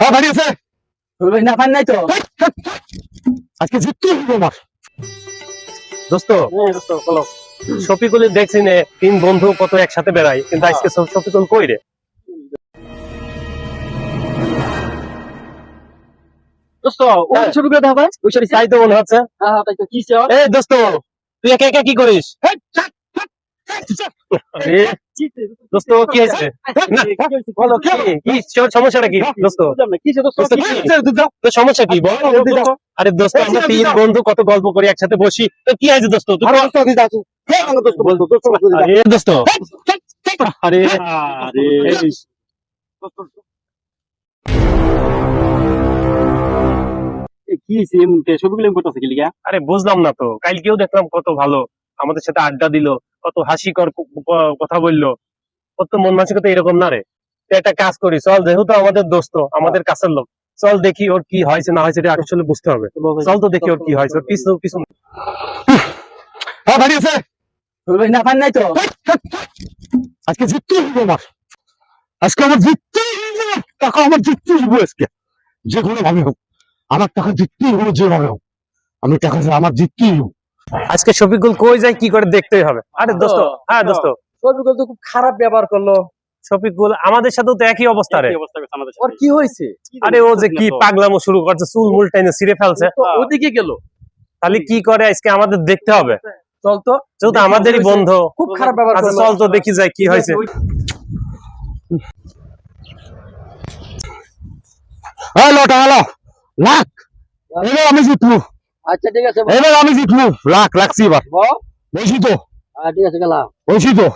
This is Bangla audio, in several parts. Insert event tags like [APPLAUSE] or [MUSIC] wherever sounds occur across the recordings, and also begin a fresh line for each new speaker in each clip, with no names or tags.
হ্যাঁ বাড়ি আছে?
না পান নাই তো?
আজকে জিততে হবে আমার?
দোস্ত শফিকুল দেখছি নে তিন বন্ধু কত একসাথে বেড়াই কিন্তু আজকে সব শফিকুল কই রে?
দোস্ত ওই
হ্যাঁ।
দেখা
ওই সারি চাইতে মনে হচ্ছে।
হ্যাঁ তাই তো কি
এই দোস্ত তুই একা একা কি করিস? দোস্ত কি হয়েছে? বলো কি কি সমস্যাটা কি দোস্ত
কি সে দোস্ত?
দোস্ত,
কি
কি? তোর সমস্যা কি? বল আরে দোস্ত আমরা তিন বন্ধু কত গল্প করি একসাথে বসি। তো কি আছে। দোস্ত
আরে
আরে
কি ছবিগুলো করতেছে কি লিগা?
আরে বুঝলাম না তো। কালকেও দেখলাম কত ভালো। আমাদের সাথে আড্ডা দিল। কত হাসিকর কথা বলল। কত মন মানসিকতা এরকম না রে। একটা কাজ করি চল যেহেতু আমাদের দোস্ত আমাদের কাছের লোক চল দেখি ওর কি হয়েছে না হয়েছে এটা আসলে বুঝতে হবে। চল তো দেখি ওর কি হয়েছে পিছু পিছু
হ্যাঁ বাড়ি আছে।
না পান নাই তো?
আজকে জিততে হবে আমার। আজকে আমার জিততে হবে টাকা আমার জিততে হবে আজকে। যে কোনো ভাবে হোক। আমার টাকা জিততেই হবে যেভাবে হোক। আমি টাকা আমার জিততেই হবে।
আজকে শফিকুল কই যায় কি করে দেখতেই হবে। আরে দোস্ত হ্যাঁ দোস্ত।
ছবিগুলো তো খুব খারাপ ব্যবহার করল।
শফিকুল আমাদের সাথেও তো একই অবস্থা রে।
ওর কি হয়েছে?
আরে ও যে কি পাগলামো শুরু করছে চুল মুল টাইনে ছিঁড়ে ফেলছে।
ওদিকে গেল।
তাহলে কি করে আজকে আমাদের দেখতে হবে?
চল তো।
যেহেতু আমাদেরই বন্ধু।
খুব খারাপ ব্যবহার
আচ্ছা
করল।
চল তো দেখি যাই কি হয়েছে।
হ্যাঁ লটা হ্যালো লাখ। এবার আমি জিতবো।
আচ্ছা ঠিক আছে
এবার আমি জিতবো। লাখ রাখছি এবার।
বল।
বলছি তো।
হ্যাঁ ঠিক আছে গেলাম।
বলছি তো।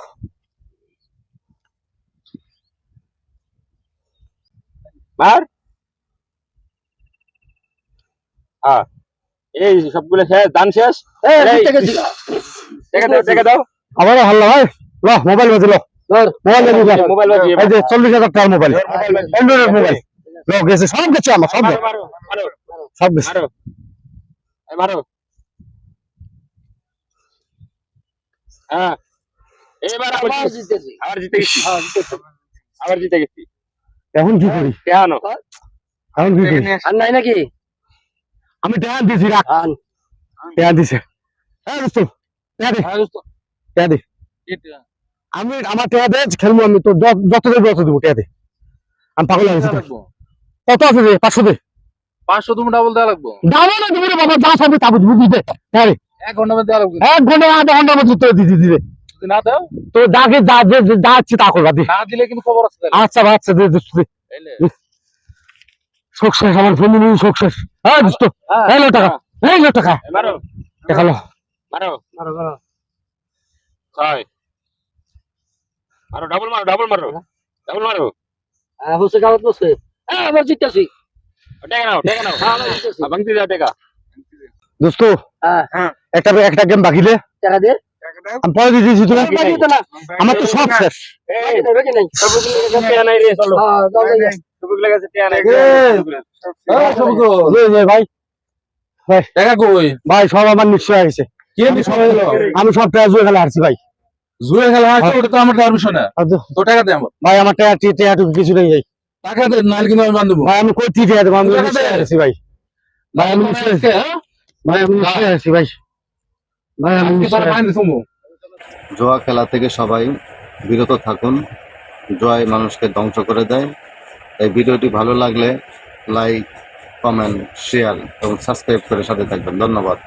মার। এই সবগুলো শেষ দান শেষ? এই দাও
আবার হাল্লা ভাই ল মোবাইল বাজি ল। মোবাইল বাজি
মোবাইল বাজিয়ে
চল্লিশ হাজার টাকার মোবাইল।
Mobile
android mobile. ল গেছে সব গেছে আমার সব সব গেছে।
মারো হ্যাঁ এবার আবার জিতেছি। আবার জিতে গেছি। আবার জিতে গেছি।
এখন কি করি?
কেন?
এখন কি করি?
আর নাই নাকি?
আমি ট্যান দিছি রাখ।
আন
দিছে। হ্যাঁ দোস্ত। দে। দে। আমি আমার ট্যান দে খেলব আমি। তো যত- যত দেবো তত দেবো ট্যান দে। আমি পাগল হয়ে গেছি কত আছে রে? পাঁচশো দে।
পাঁচশো তুমি ডাবল দেওয়া লাগবো।
দাও না তুমি রে বাবা যা সবই তাবো দিতে। হ্যাঁ
এক ঘণ্টা মধ্যে দেওয়া লাগবে।
এক ঘণ্টা আধা ঘণ্টার মধ্যে তোর দিদি দিবে।
না দাও?
তো যাকে যা তা করবা দি।
না দিলে কিন্তু খবর আছে
আচ্ছা আচ্ছা দে দে
তাইলে?
শোক শেষ আমার শোক শেষ। হ্যাঁ দোস্ত। এই লো টাকা এই লো টাকা।
মারো।
টাকা লো।
মারো। মারো মারো। ছয়। মারো ডাবল মারো ডাবল মারো। ডাবল মারো।
হ্যাঁ হোসে কাগজ বসে। হ্যাঁ আবার জিততেছি। [LAUGHS]
দোস্ত
হ্যাঁ
একটা একটা গেম বাকি দে।
টাকা দে।
আমি পরে দিয়ে দিয়েছি তোরা
বাকি তো না
আমার তো সব শেষ।
টাকা
হ্যাঁ
টাকা
ভাই। ভাই। সব আমার নিশ্চয় হয়ে
কে বিষয়
আমি সব টাকা জুয়ে খেলা হারছি ভাই।
জুয়ে খেলা আছে ওটা তো আমার পারমিশন না।
তো-
তো টাকা দে আমার।
ভাই আমার টাকা টি- টাকা কিছু নেই। ভাই
টাকা দে নাহলে কিন্তু আমি বান্ধব।
ভাই আমি কই টি টাকা আমি
টাকা
নিশ্চয়
দে।
হারছি ভাই। ভাই আমি ভাই আমি নিশ্চয় ভাই। ভাই আমি নিশ্চয়
খেলা থেকে সবাই বিরত থাকুন। জয় মানুষকে ধ্বংস করে দেয়। এই ভিডিওটি ভালো লাগলে লাইক কমেন্ট শেয়ার এবং সাবস্ক্রাইব করে সাথে থাকবেন। ধন্যবাদ।